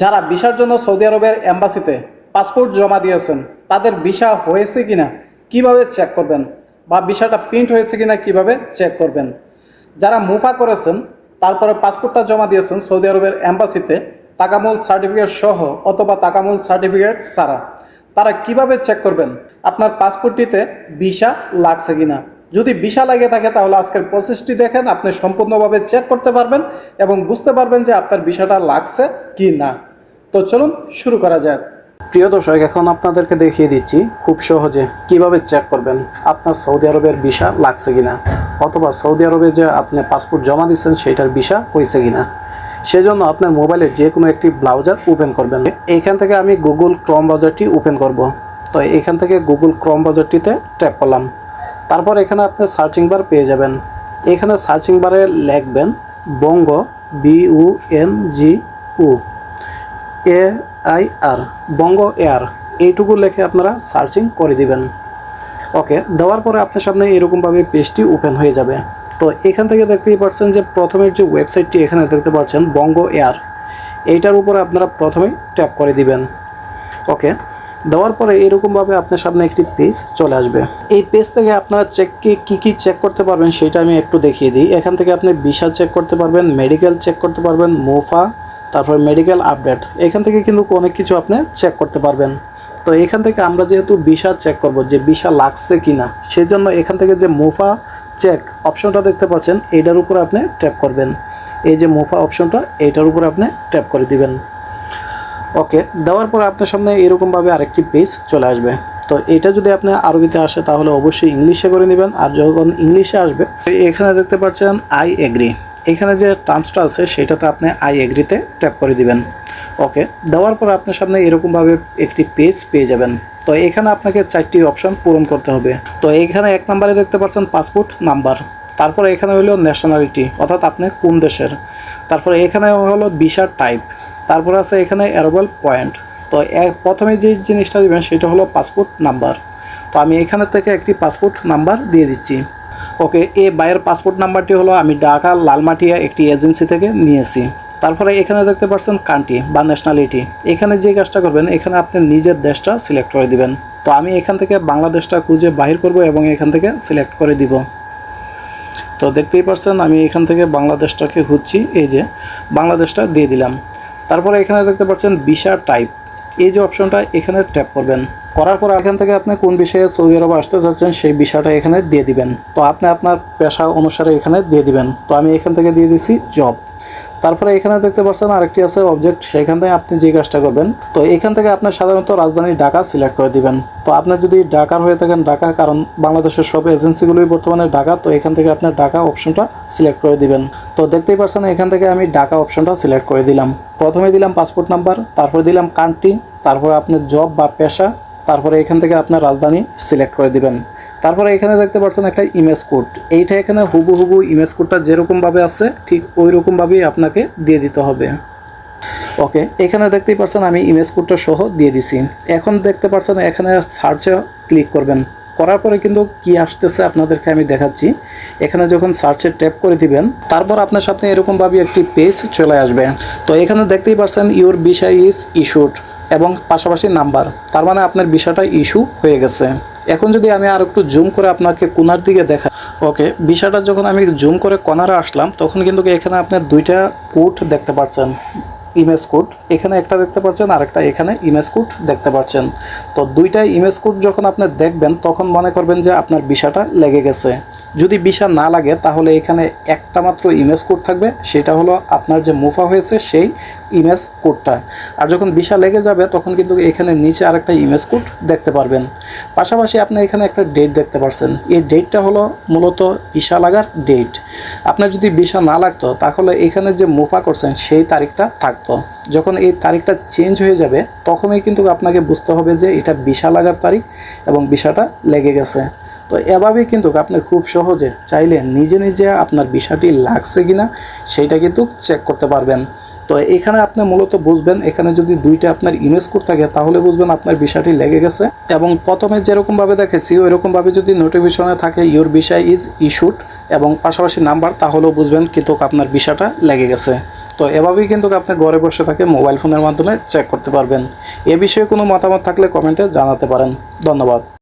যারা ভিসার জন্য সৌদি আরবের এম্বাসিতে পাসপোর্ট জমা দিয়েছেন, তাদের ভিসা হয়েছে কিনা, কীভাবে চেক করবেন বা ভিসাটা প্রিন্ট হয়েছে কিনা, কীভাবে চেক করবেন? যারা মুফা করেছেন, তারপরে পাসপোর্টটা জমা দিয়েছেন সৌদি আরবের এম্বাসিতে, তাকামুল সার্টিফিকেট সহ অথবা তাকামুল সার্টিফিকেট ছাড়া, তারা কীভাবে চেক করবেন আপনার পাসপোর্টটিতে ভিসা লাগছে কিনা? যদি ভিসা লাগে থাকে, তাহলে আজকের প্রসেসটি দেখেন, আপনি সম্পূর্ণভাবে চেক করতে পারবেন এবং বুঝতে পারবেন যে আপনার ভিসাটা লাগছে কি না তো চলুন শুরু করা যাক। প্রিয় দর্শক, এখন আপনাদেরকে দেখিয়ে দিচ্ছি খুব সহজে কীভাবে চেক করবেন আপনার সৌদি আরবের ভিসা লাগছে কিনা, অথবা সৌদি আরবে যে আপনি পাসপোর্ট জমা দিচ্ছেন সেইটার ভিসা হয়েছে কিনা। সেজন্য আপনার মোবাইলে যে কোনো একটি ব্রাউজার ওপেন করবেন। এইখান থেকে আমি গুগল ক্রম ব্রাউজারটি ওপেন করব। তো এখান থেকে গুগল ক্রম ব্রাউজারটিতে ট্যাপ করলাম। তারপর এখানে আপনি সার্চিং বার পেয়ে যাবেন। এখানে সার্চিং বারে লিখবেন Banga B U N G uh A I R Banga air এইটুকু লিখে আপনারা সার্চিং করে দিবেন। ওকে দেওয়ার পরে আপনার সামনে এরকমভাবে পেজটি ওপেন হয়ে যাবে। তো এখান থেকে দেখতেই পাচ্ছেন যে প্রথমের যে ওয়েবসাইটটি এখানে দেখতে পাচ্ছেন বঙ্গ এয়ার এইটার উপরে আপনারা প্রথমেই ট্যাপ করে দিবেন। ওকে দেওয়ার পরে এরকমভাবে আপনার সামনে একটি পেজ চলে আসবে। এই পেজ থেকে আপনারা চেক কি, কী চেক করতে পারবেন সেটা আমি একটু দেখিয়ে দিই। এখান থেকে আপনি ভিসা চেক করতে পারবেন মেডিকেল চেক করতে পারবেন মোফা তারপর মেডিকেল আপডেট এখান থেকে কিন্তু অনেক কিছু আপনি চেক করতে পারবেন। তো এখান থেকে আমরা যেহেতু ভিসা চেক করব, যে ভিসা লাগছে কি না সেই জন্য এখান থেকে যে মুফা চেক অপশনটা দেখতে পাচ্ছেন এইটার উপরে আপনি ট্যাপ করবেন। এই যে মুফা অপশনটা এইটার উপরে আপনি ট্যাপ করে দিবেন। ওকে দেওয়ার পর আপনার সামনে এরকমভাবে আরেকটি পেজ চলে আসবে। তো এটা যদি আপনি আরবিতে আসে, তাহলে অবশ্যই ইংলিশে করে নেবেন। আর যখন ইংলিশে আসবে, এখানে দেখতে পাচ্ছেন আই এগ্রি এখানে যে টার্মসটা আছে, সেটাতে আপনি আই এগ্রিতে ট্যাপ করে দিবেন। ওকে দেওয়ার পর আপনার সামনে এরকমভাবে একটি পেজ পেয়ে যাবেন। তো এখানে আপনাকে চারটি অপশন পূরণ করতে হবে। তো এখানে এক নম্বরে দেখতে পাচ্ছেন পাসপোর্ট নাম্বার তারপরে এখানে হলো ন্যাশনালিটি অর্থাৎ আপনি কোন দেশের। তারপরে এখানে হলো ভিসার টাইপ তারপরে আছে এখানে অ্যারোবেল পয়েন্ট তো প্রথমে যে জিনিসটা দিবেন, সেটা হলো পাসপোর্ট নাম্বার তো আমি এখানে থেকে একটি পাসপোর্ট নাম্বার দিয়ে দিচ্ছি। ওকে, এ বাইয়ের পাসপোর্ট নাম্বারটি হলো আমি ঢাকা লালমাটিয়া একটি এজেন্সি থেকে নিয়েছি। তারপরে এখানে দেখতে পাচ্ছেন কান্ট্রি বা ন্যাশনালিটি এখানে যে কাজটা করবেন, এখানে আপনি নিজের দেশটা সিলেক্ট করে দিবেন। তো আমি এখান থেকে বাংলাদেশটা খুঁজে বাহির করব এবং এখান থেকে সিলেক্ট করে দিব। তো দেখতেই পাচ্ছেন আমি এখান থেকে বাংলাদেশটাকে খুঁজছি, এই যে বাংলাদেশটা দিয়ে দিলাম। তারপরে এখানে দেখতে পাচ্ছেন ভিসা টাইপ এই যে অপশনটা এখানে ট্যাপ করবেন। করার পর এখান থেকে আপনি কোন বিষয়ে সৌদি আরবে আসতে চাচ্ছেন সেই বিষয়টা এখানে দিয়ে দিবেন। তো আপনি আপনার পেশা অনুসারে এখানে দিয়ে দিবেন। তো আমি এখান থেকে দিয়ে দিছি জব। তারপরে এখানে দেখতে পাচ্ছেন আরেকটি আছে অবজেক্ট সেখান থেকে আপনি যে কাজটা করবেন, তো এখান থেকে আপনার সাধারণত রাজধানী ঢাকা সিলেক্ট করে দিবেন। তো আপনার যদি ঢাকার হয়ে থাকেন, ঢাকা কারণ বাংলাদেশের সব এজেন্সিগুলোই বর্তমানে ঢাকা, তো এখান থেকে আপনার ঢাকা অপশনটা সিলেক্ট করে দিবেন। তো দেখতেই পাচ্ছেন এখান থেকে আমি ঢাকা অপশনটা সিলেক্ট করে দিলাম। প্রথমে দিলাম পাসপোর্ট নাম্বার তারপরে দিলাম কান্ট্রি তারপরে আপনার জব বা পেশা তারপরে এখান থেকে আপনার রাজধানী সিলেক্ট করে দিবেন। তারপরে এখানে দেখতে পাচ্ছেন একটা ইমেজ কোড এইটা এখানে হুবু হুবু ইমেজ কোডটা যেরকমভাবে আছে, ঠিক ওই রকমভাবেই আপনাকে দিয়ে দিতে হবে। ওকে এখানে দেখতেই পাচ্ছেন আমি ইমেজ কোডটা সহ দিয়ে দিছি। এখন দেখতে পাচ্ছেন এখানে সার্চে ক্লিক করবেন। করার পরে কিন্তু কি আসতেছে আপনাদেরকে আমি দেখাচ্ছি। এখানে যখন সার্চে ট্যাপ করে দিবেন, তারপর আপনার সামনে এরকমভাবে একটি পেজ চলে আসবে। তো এখানে দেখতেই পাচ্ছেন ইউর বিষয় ইজ ইস্যুড এবং পাশাপাশি নাম্বার। তার মানে আপনার বিষয়টা ইস্যু হয়ে গেছে। এখন যদি আমি আর একটু জুম করে আপনাকে কোনার দিকে দেখা ওকে, বিষয়টা যখন আমি জুম করে কর্নারে আসলাম, তখন কিন্তু এখানে আপনার দুইটা কোড দেখতে পাচ্ছেন ইমেজ কোড। এখানে একটা দেখতে পাচ্ছেন আর একটা এখানে ইমেজ কোড দেখতে পাচ্ছেন তো দুইটা ইমেজ কোড যখন আপনি দেখবেন, তখন মনে করবেন যে আপনার বিষয়টা লেগে গেছে। যদি বিষা না লাগে, তাহলে এখানে একটা মাত্র ইমেজ কোড থাকবে। সেটা হলো আপনার যে মুফা হয়েছে সেই ইমেজ কোডটা। আর যখন বিষা লেগে যাবে, তখন কিন্তু এখানে নিচে আরেকটা ইমেজ কোড দেখতে পারবেন। পাশাপাশি আপনি এখানে একটা ডেট দেখতে পাচ্ছেন এই ডেটটা হলো মূলত বিষা লাগার ডেট আপনার যদি বিষা না লাগতো, তাহলে এখানে যে মুফা করছেন, সেই তারিখটা থাকতো। যখন এই তারিখটা চেঞ্জ হয়ে যাবে, তখনই কিন্তু আপনাকে বুঝতে হবে যে এটা বিষা লাগার তারিখ এবং বিষাটা লেগে গেছে। তো এভাবেই কিন্তু আপনি খুব সহজে চাইলে নিজে নিজে আপনার বিষয়টি লাগছে কি না সেইটা কিন্তু চেক করতে পারবেন। তো এখানে আপনি মূলত বুঝবেন, এখানে যদি দুইটা আপনার ইমেজ কোড থাকে, তাহলে বুঝবেন আপনার বিষয়টি লেগে গেছে এবং প্রথমে যেরকমভাবে দেখেছি ওইরকমভাবে যদি নোটিফিকেশনে থাকে ইউর বিষয় ইজ ইস্যুড এবং পাশাপাশি নাম্বার তাহলেও বুঝবেন কিন্তু আপনার বিষয়টা লেগে গেছে। তো এভাবেই কিন্তু আপনি ঘরে বসে থাকে মোবাইল ফোনের মাধ্যমে চেক করতে পারবেন। এ বিষয়ে কোনো মতামত থাকলে কমেন্টে জানাতে পারেন। ধন্যবাদ।